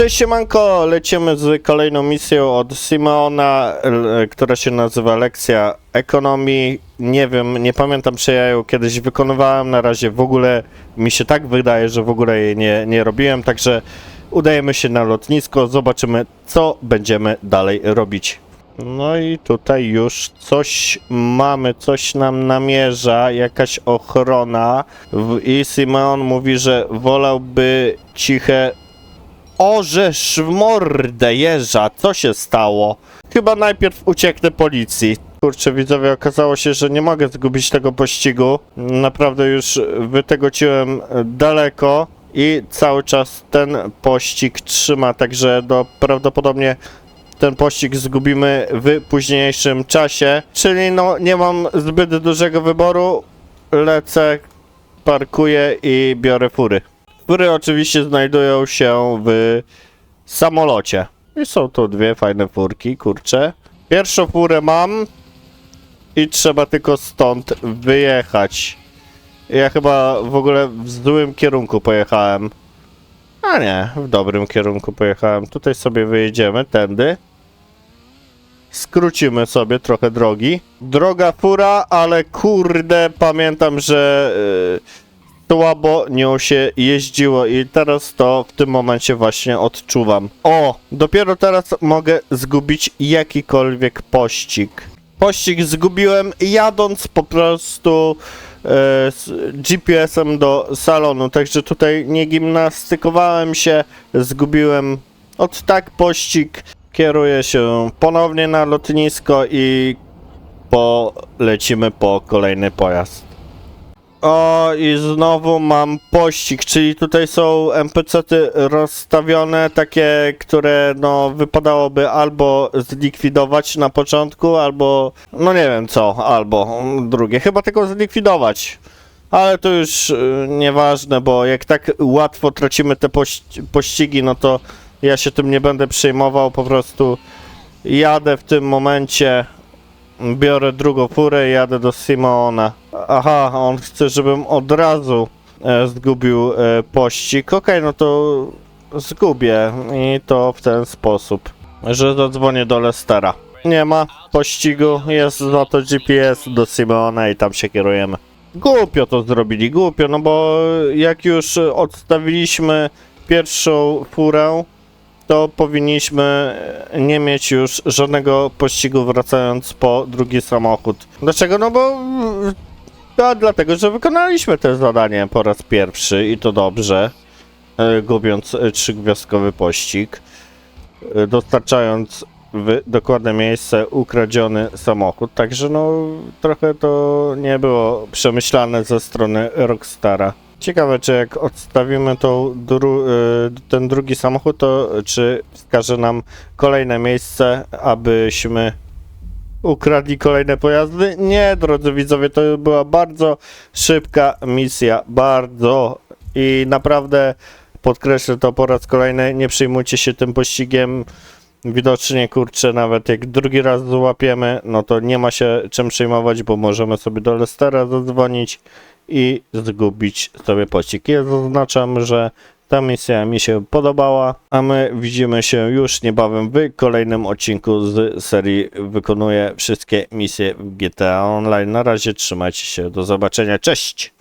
Cześć siemanko, lecimy z kolejną misją od Simeona, która się nazywa Lekcja Ekonomii. Nie wiem, nie pamiętam czy ja ją kiedyś wykonywałem, na razie w ogóle mi się tak wydaje, że w ogóle jej nie, nie robiłem, także udajemy się na lotnisko, zobaczymy co będziemy dalej robić. No i tutaj już coś mamy, coś nam namierza, jakaś ochrona. I Simeon mówi, że wolałby ciche Orzesz w mordę jeża, co się stało? Chyba najpierw ucieknę policji. Kurczę, widzowie, okazało się, że nie mogę zgubić tego pościgu. Naprawdę już wytegociłem daleko i cały czas ten pościg trzyma, także do prawdopodobnie ten pościg zgubimy w późniejszym czasie. Czyli no, nie mam zbyt dużego wyboru. Lecę, parkuję i biorę fury. Fury oczywiście znajdują się w samolocie. I są tu dwie fajne furki, kurczę. Pierwszą furę mam i trzeba tylko stąd wyjechać. Ja chyba w ogóle w złym kierunku pojechałem. A nie, w dobrym kierunku pojechałem. Tutaj sobie wyjedziemy, tędy. Skrócimy sobie trochę drogi. Droga fura, ale kurde, pamiętam, że... Yy, słabo nią się jeździło i teraz to w tym momencie właśnie odczuwam. O, dopiero teraz mogę zgubić jakikolwiek pościg. Pościg zgubiłem jadąc po prostu e, z GPS-em do salonu, także tutaj nie gimnastykowałem się, zgubiłem od tak pościg. Kieruję się ponownie na lotnisko i polecimy po kolejny pojazd. O, i znowu mam pościg, czyli tutaj są NPC-ty rozstawione, takie, które no wypadałoby albo zlikwidować na początku, albo no nie wiem co, albo drugie. Chyba tylko zlikwidować. Ale to już y, nieważne, bo jak tak łatwo tracimy te poś- pościgi, no to ja się tym nie będę przejmował, po prostu jadę w tym momencie Biorę drugą furę i jadę do Simona. Aha, on chce, żebym od razu e, zgubił e, pościg. Okej, no to zgubię i to w ten sposób, że zadzwonię do Lestera. Nie ma pościgu, jest za to GPS do Simona i tam się kierujemy. Głupio to zrobili, głupio, no bo jak już odstawiliśmy pierwszą furę, to powinniśmy nie mieć już żadnego pościgu wracając po drugi samochód. Dlaczego? No bo a dlatego, że wykonaliśmy to zadanie po raz pierwszy i to dobrze, e, gubiąc e, trzygwiazdkowy pościg, e, dostarczając w dokładne miejsce ukradziony samochód, także no trochę to nie było przemyślane ze strony Rockstara. Ciekawe, czy jak odstawimy tą dru- y, ten drugi samochód, to czy wskaże nam kolejne miejsce, abyśmy ukradli kolejne pojazdy? Nie, drodzy widzowie, to była bardzo szybka misja, bardzo i naprawdę podkreślę to po raz kolejny, nie przejmujcie się tym pościgiem. Widocznie, kurczę, nawet jak drugi raz złapiemy, no to nie ma się czym przejmować, bo możemy sobie do Lestera zadzwonić i zgubić sobie pościg. Ja zaznaczam, że ta misja mi się podobała, a my widzimy się już niebawem w kolejnym odcinku z serii Wykonuję wszystkie misje w GTA Online. Na razie trzymajcie się, do zobaczenia, cześć!